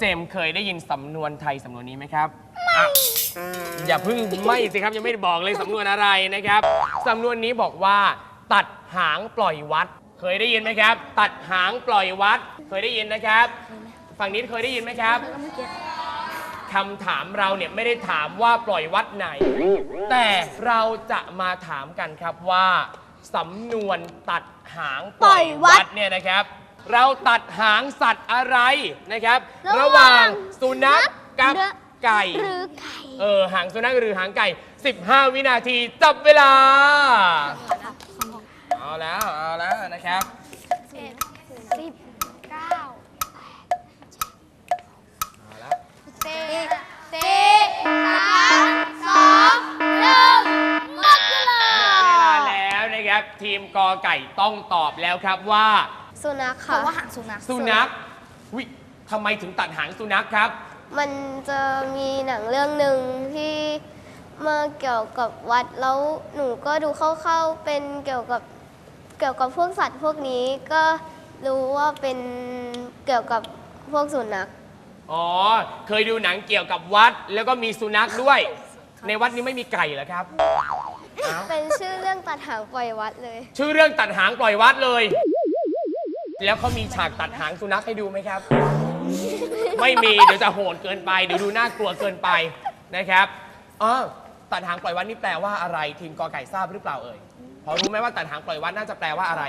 เจมส์เคยได้ยินสำนวนไทยสำนวนนี้ไหมครับอะอย่าเพิ่งไม่สิครับยังไม่ได้บอกเลยสำนวนอะไรนะครับสำนวนนี้บอกว่า ตัดหางปล่อยวัด เคยได้ยินไหมครับ ตัดหางปล่อยวัด เคยได้ยินนะครับ ฝั่งนี้เคยได้ยินไหมครับคำถามเราเนี่ยไม่ได้ถามว่าปล่อยวัดไหน แต่เราจะมาถามกันครับว่าสำนวนตัดหางปล่อยวัดเนี่ยนะครับ เราตัดหางสัตว์อะไรนะครับ ระหว่างสุนัขกับไก่ หรือไก่เออหางสุนัขหรือหางไก่ 15 วินาทีจับเวลา เอาแล้ว เอาแล้วนะครับเอ็ดสิบเก้าเอาแล้ว สี่สี่สามสองหนึ่งหมดเวลา เวลาแล้วนะครับทีมกอไก่ต้องตอบแล้วครับว่า สุนัขค่ะว่าหางสุนัขสุนัขวิทำไมถึงตัดหางสุนัขครับ มันจะมีหนังเรื่องหนึ่งที่มาเกี่ยวกับวัดแล้วหนูก็ดูเข้าๆเป็นเกี่ยวกับเกี่ยวกับพวกสัตว์พวกนี้ก็รู้ว่าเป็นเกี่ยวกับพวกสุนัขอ๋อ เคยดูหนังเกี่ยวกับวัด แล้วก็มีสุนัขด้วย ในวัดนี้ไม่มีไก่เหรอครับ เป็นชื่อเรื่องตัดหางปล่อยวัดเลย ชื่อเรื่องตัดหางปล่อยวัดเลย แล้วเขามีฉากตัดหางสุนัขให้ดูไหมครับ ไม่มี เดี๋ยวจะโหดเกินไป เดี๋ยวดูน่ากลัวเกินไปนะครับอ๋อตัดหางปล่อยวัดนี่แปลว่าอะไร ทีมกอไก่ทราบหรือเปล่าเอ่ย พอรู้ไหมว่าตัดหางปล่อยวัดน่าจะแปลว่าอะไร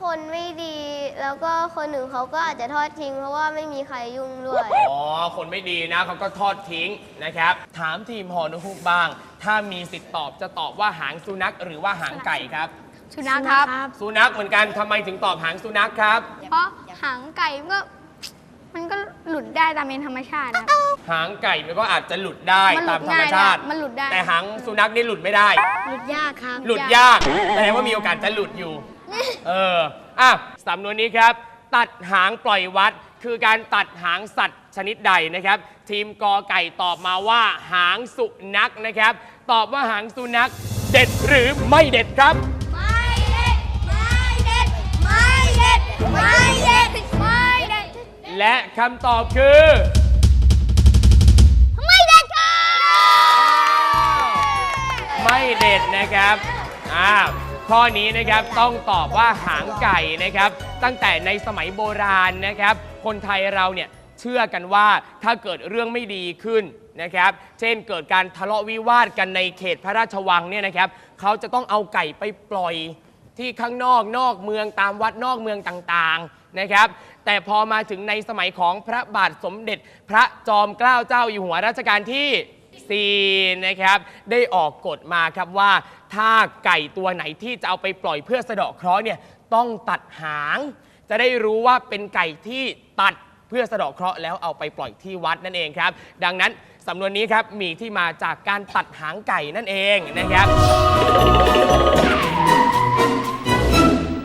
คนไม่ดีแล้วก็คนหนึ่งเขาก็อาจจะทอดทิ้ง เพราะว่าไม่มีใครยุ่งด้วย อ๋อ คนไม่ดีนะเขาก็ทอดทิ้งนะครับ ถามทีมฮอนฮูกบ้าง ถ้ามีสิทธิ์ตอบจะตอบว่าหางสุนัขหรือว่าหางไก่ครับ สุนัขครับ สุนัขเหมือนกันทำไมถึงตอบหางสุนัขครับ เพราะหางไก่มันก็ มันก็หลุดได้ตามเป็นธรรมชาติครับ หางไก่มันก็อาจจะหลุดได้มันหลุตามดธรรมชาติ ง่ายนะมันหลุดได้ แต่หางสุนัขนี่หลุดไม่ได้ หลุดยากครับหลุดยากแสดงว่ามีโอกาสจะหลุดอยู่ เออ อะสำนวนนี้ครับ ตัดหางปล่อยวัด คือการตัดหางสัตว์ชนิดใดนะครับ ทีมกอไก่ตอบมาว่า หางสุนัขนะครับ ตอบว่าหางสุนัข เด็ดหรือไม่เด็ดครับ ไม่เด็ด ไม่เด็ด ไม่เด็ด ไม่เด็ดไม่เด็ดและคำตอบคือ ไม่เด็ดค่ะไม่เด็ดนะครับอ้าวข้อนี้นะครับต้องตอบว่าหางไก่นะครับ ตั้งแต่ในสมัยโบราณนะครับ คนไทยเราเนี่ยเชื่อกันว่าถ้าเกิดเรื่องไม่ดีขึ้นนะครับ เช่นเกิดการทะเลาะวิวาทกันในเขตพระราชวังเนี่ยนะครับ เขาจะต้องเอาไก่ไปปล่อย ที่ข้างนอกนอกเมืองตามวัดนอกเมืองต่างๆนะครับ แต่พอมาถึงในสมัยของพระบาทสมเด็จพระจอมเกล้าเจ้าอยู่หัวรัชกาลที่4นะครับ ได้ออกกฎมาครับว่า ถ้าไก่ตัวไหนที่จะเอาไปปล่อยเพื่อสะเดาะเคราะห์เนี่ยต้องตัดหาง จะได้รู้ว่าเป็นไก่ที่ตัดเพื่อสะเดาะเคราะห์แล้วเอาไปปล่อยที่วัดนั่นเองครับ ดังนั้นสำนวนนี้ครับมีที่มาจากการตัดหางไก่นั่นเองนะครับ